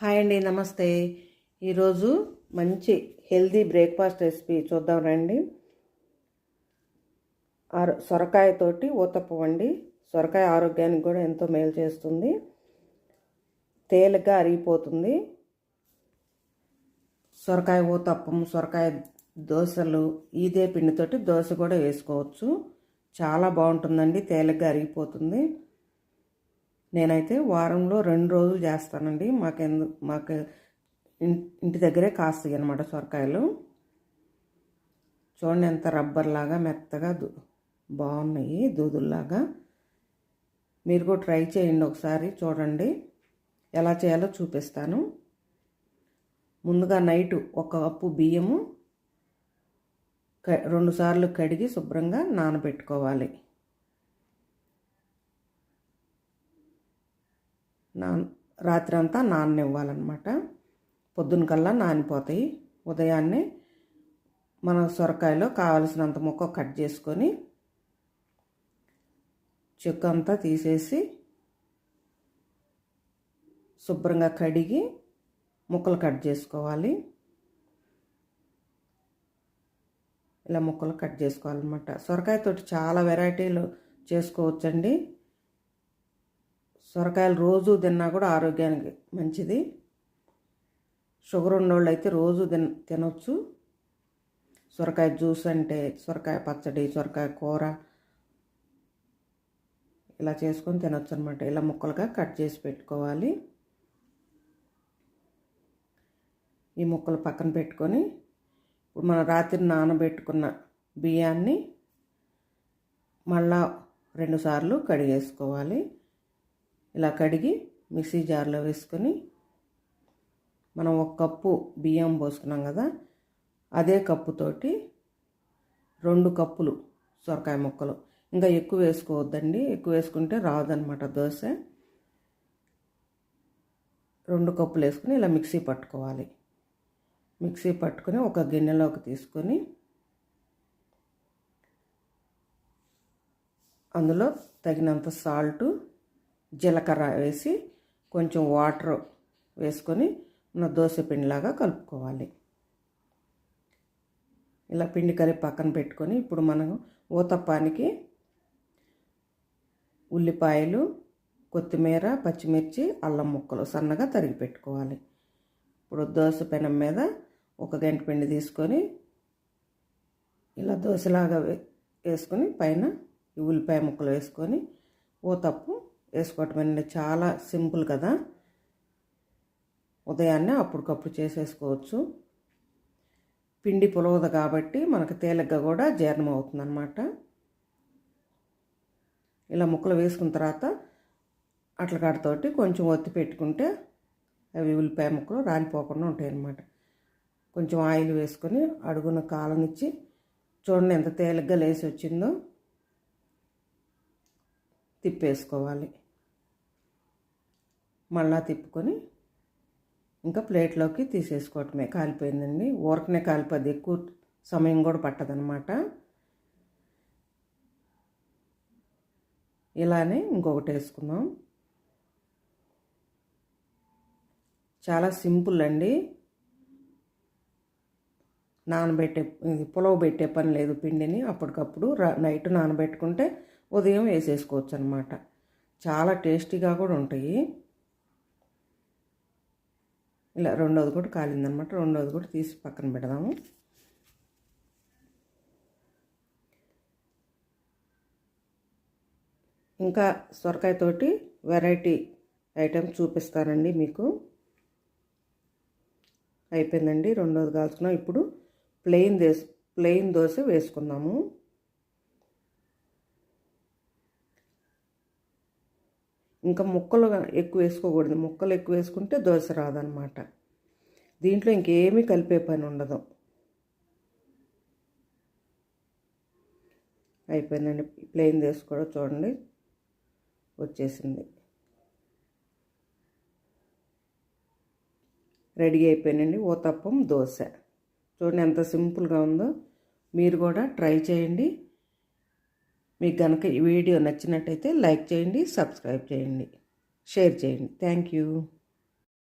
Hi అండి నమస్తే. ఈరోజు మంచి హెల్దీ బ్రేక్ఫాస్ట్ రెసిపీ చూద్దాం రండి. సొరకాయతోటి ఊతప్పం అండి సొరకాయ ఆరోగ్యానికి కూడా ఎంతో మేలు చేస్తుంది. తేలిగ్గా అరిగిపోతుంది. సొరకాయ ఊతప్పం సొరకాయ దోశలు ఇదే పిండితోటి దోశ కూడా వేసుకోవచ్చు. చాలా బాగుంటుందండి తేలిగ్గా అరిగిపోతుంది. నేనైతే వారంలో రెండు రోజులు చేస్తానండి. మాకెందు మాకు ఇంటి దగ్గరే కాస్తాయి అనమాట సొరకాయలు. చూడండి ఎంత రబ్బర్ లాగా మెత్తగా బాగున్నాయి దూదుల్లాగా. మీరు కూడా ట్రై చేయండి ఒకసారి చూడండి ఎలా చేయాలో చూపిస్తాను. ముందుగా నైట్ ఒక కప్పు బియ్యము క రెండుసార్లు కడిగి శుభ్రంగా నానబెట్టుకోవాలి. నాన్ రాత్రి అంతా నాననివ్వాలన్నమాట పొద్దున కల్లా నానిపోతాయి. ఉదయాన్నే మన సొరకాయలో కావలసినంత ముక్క కట్ చేసుకొని చెక్కు అంతా తీసేసి శుభ్రంగా కడిగి ముక్కలు కట్ చేసుకోవాలి. ఇలా ముక్కలు కట్ చేసుకోవాలన్నమాట. సొరకాయతోటి చాలా వెరైటీలు చేసుకోవచ్చండి. సొరకాయలు రోజు తిన్నా కూడా ఆరోగ్యానికి మంచిది. షుగర్ ఉన్నోళ్ళు అయితే రోజు తిన తినొచ్చు. సొరకాయ జ్యూస్ అంటే సొరకాయ పచ్చడి సొరకాయ కూర ఇలా చేసుకొని తినొచ్చు అనమాట ఇలా ముక్కలుగా కట్ చేసి పెట్టుకోవాలి. ఈ ముక్కలు పక్కన పెట్టుకొని ఇప్పుడు మనం రాత్రి నానబెట్టుకున్న బియ్యాన్ని మళ్ళా రెండుసార్లు కడిగేసుకోవాలి. ఇలా కడిగి మిక్సీ జార్లో వేసుకొని మనం ఒక కప్పు బియ్యం పోసుకున్నాం కదా అదే కప్పుతోటి రెండు కప్పులు సొరకాయ ముక్కలు. ఇంకా ఎక్కువ వేసుకోవద్దండి ఎక్కువ వేసుకుంటే రాదనమాట దోశ. రెండు కప్పులు వేసుకుని ఇలా మిక్సీ పట్టుకోవాలి. మిక్సీ పట్టుకొని ఒక గిన్నెలోకి తీసుకొని అందులో తగినంత సాల్టు జీలకర్ర వేసి కొంచెం వాటర్ వేసుకొని మన దోశ పిండిలాగా కలుపుకోవాలి. ఇలా పిండి కలిపి పక్కన పెట్టుకొని ఇప్పుడు మనం ఊతప్పానికి ఉల్లిపాయలు కొత్తిమీర పచ్చిమిర్చి అల్లం ముక్కలు సన్నగా తరిగి పెట్టుకోవాలి. ఇప్పుడు దోశ పెనం మీద ఒక గంట పిండి తీసుకొని ఇలా దోశలాగా వేసుకొని పైన ఉల్లిపాయ ముక్కలు వేసుకొని ఓ తప్పు అనేది చాలా సింపుల్ కదా. ఉదయాన్నే అప్పటికప్పుడు చేసేసుకోవచ్చు. పిండి పులవదు కాబట్టి మనకు తేలిగ్గా కూడా జీర్ణం అవుతుందన్నమాట. ఇలా ముక్కలు వేసుకున్న తర్వాత అట్లకాడతోటి కొంచెం ఒత్తి పెట్టుకుంటే అవి ఉల్లిపాయ ముక్కలు రాలిపోకుండా ఉంటాయన్నమాట. కొంచెం ఆయిల్ వేసుకొని అడుగున కాలనిచ్చి చూడండి ఎంత తేలిగ్గా లేసి వచ్చిందో తిప్పేసుకోవాలి. మళ్ళా తిప్పుకొని ఇంకా ప్లేట్లోకి తీసేసుకోవటమే. కాలిపోయిందండి. ఊరకనే కాలిపోద్ది. ఎక్కువ సమయం కూడా పట్టదనమాట ఇలానే ఇంకొకటి వేసుకున్నాం చాలా సింపుల్ అండి. నానబెట్టే పులవ పెట్టే పని లేదు పిండిని. అప్పటికప్పుడు నైట్ నానబెట్టుకుంటే ఉదయం వేసేసుకోవచ్చు అనమాట చాలా టేస్టీగా కూడా ఉంటాయి. ఇలా రెండోది కూడా కాలిందనమాట. రెండోది కూడా తీసి పక్కన పెడదాము. ఇంకా సొరకాయతోటి వెరైటీ ఐటెం చూపిస్తానండి మీకు. అయిపోయిందండి. రెండోది కాల్చుకున్నాం. ఇప్పుడు ప్లెయిన్ దోశ ప్లెయిన్ దోశ వేసుకుందాము. ఇంకా ముక్కలు ఎక్కువ వేసుకోకూడదు. ముక్కలు ఎక్కువ వేసుకుంటే దోశ రాదనమాట దీంట్లో ఇంకేమీ కలిపే పని ఉండదు. అయిపోయిందండి. ప్లెయిన్ దోశ కూడా చూడండి. వచ్చేసింది. రెడీ అయిపోయినండి. ఓతప్పం దోశ. చూడండి ఎంత సింపుల్గా ఉందో. మీరు కూడా ట్రై చేయండి. మీకు కనుక ఈ వీడియో నచ్చినట్టయితే లైక్ చేయండి సబ్స్క్రైబ్ చేయండి షేర్ చేయండి. Thank you.